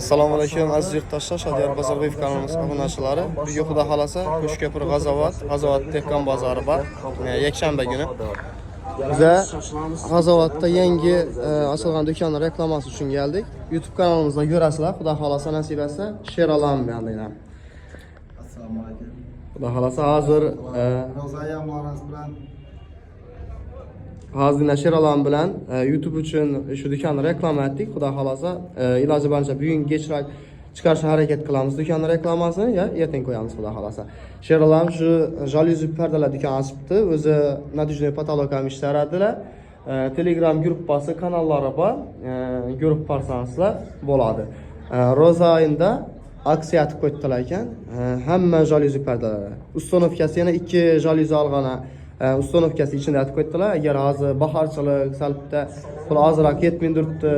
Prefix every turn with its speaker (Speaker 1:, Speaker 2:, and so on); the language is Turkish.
Speaker 1: assalomu alaykum aziz yurtdoshlar shodiyor bozorboyev kanalimiz obunachilari bugun xudo xohlasa qo'shko'pir g'azovat g'azovat dehqon bozori bor e, yakshanba kuni biza g'azovatda yangi e, ochilgan do'konni reklamasi uchun keldik youtube kanalimizda ko'rasizlar xudo xohlasa nasib etsa bandinglar
Speaker 2: assalomu alaykum
Speaker 1: xudo xohlasa hozir e,
Speaker 2: bilan
Speaker 1: Hazine Şeralan bilan e, YouTube uchun shu do'konni reklama etdik. Xudo xolasa e, iloji boricha bugun kechroq chiqarishga harakat qilamiz do'konni reklamasini ya ertaga qo'yamiz xudo xolasa. Sheralan shu jalyuzi pardalar do'koni ochibdi. O'zi natijali patolog ham ishlaradilar. E, Telegram gruppasi kanallari bor. Ko'rib qolsangizlar bo'ladi. Ro'za oyida aksiya atib qo'ydilar ekan. Hamma jalyuzi pardalari. Ustonovkasi yana ikki jalyuzi olg'ana ustonovkasi ichida aytib qo'ydilar agar hozir bahorchilik sal bitta pul ozroq yetmay turibdi